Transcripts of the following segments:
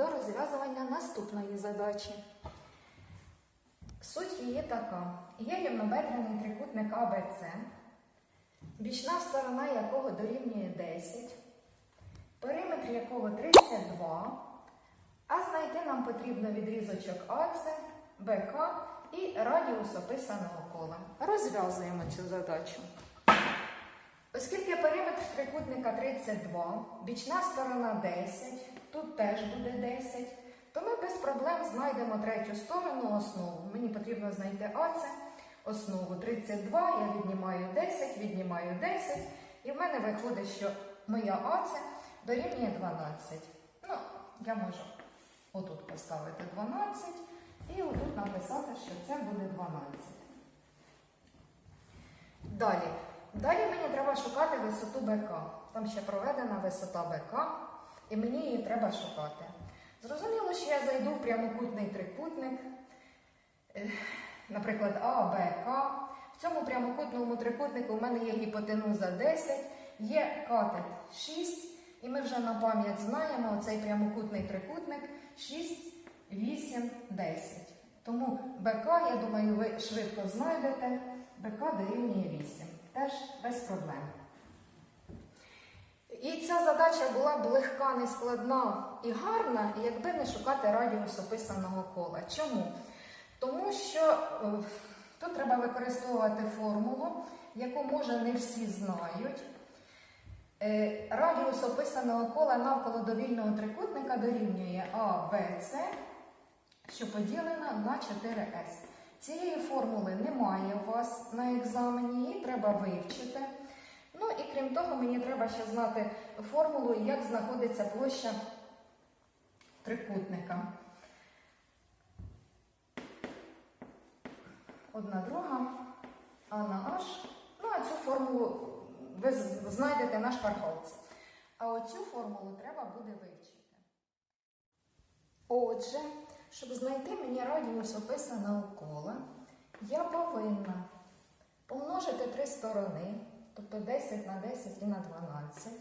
до розв'язування наступної задачі. Суть її така: є рівнобедрений трикутник АБЦ, бічна сторона якого дорівнює 10, периметр якого 32, а знайти нам потрібно відрізочок АЦ, БК і радіус описаного кола. Розв'язуємо цю задачу. Оскільки периметр трикутника 32, бічна сторона 10, тут теж буде 10, то ми без проблем знайдемо третю сторону основу. Мені потрібно знайти АЦ, основу 32, я віднімаю 10, віднімаю 10, і в мене виходить, що моя АЦ дорівнює 12. Ну, я можу отут поставити 12 і отут написати, що це буде 12. Далі. Далі мені треба шукати висоту БК. Там ще проведена висота БК, і мені її треба шукати. Зрозуміло, що я зайду в прямокутний трикутник, е, наприклад, А, Б, К. В цьому прямокутному трикутнику в мене є гіпотенуза 10, є катет 6, і ми вже на пам'ять знаємо оцей прямокутний трикутник 6, 8, 10. Тому БК, я думаю, ви швидко знайдете. БК дорівнює 8. Теж без проблем. І ця задача була б легка, нескладна і гарна, якби не шукати радіус описаного кола. Чому? Тому що е, тут треба використовувати формулу, яку може не всі знають. Е, Радіус описаного кола навколо довільного трикутника дорівнює А, що поділена на 4С. Цієї формули немає у вас на екзамені, її треба вивчити. Ну і крім того, мені треба ще знати формулу, як знаходиться площа трикутника. Одна друга, А на H. Ну, а цю формулу ви знайдете на шпаргалці. А оцю формулу треба буде вивчити. Отже, щоб знайти мені радіус описаного кола, я повинна помножити три сторони, тобто 10 на 10 і на 12.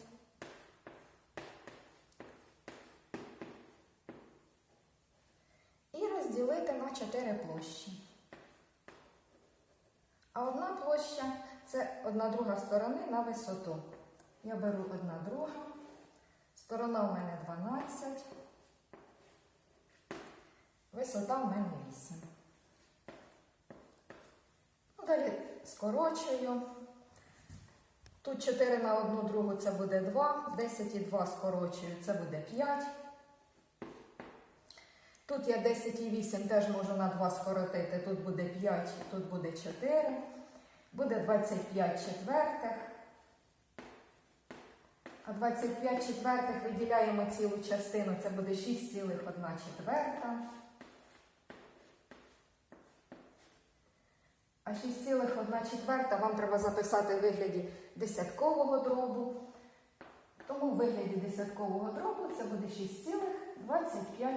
І розділити на 4 площі. А одна площа це одна друга сторони на висоту. Я беру одна друга, сторона у мене 12. Висота в мене 8. Ну, далі скорочую. Тут 4 на 1 другу це буде 2, 10 і 2 скорочую, це буде 5. Тут я 10 і 8 теж можу на 2 скоротити, тут буде 5, тут буде 4. Буде 25 четвертих. А 25 четвертих виділяємо цілу частину, це буде 6,1 четверта. А 6,1 четверта вам треба записати в вигляді десяткового дробу. Тому в вигляді десяткового дробу це буде 6,25.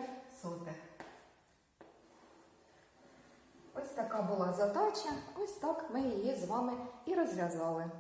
Ось така була задача, ось так ми її з вами і розв'язали.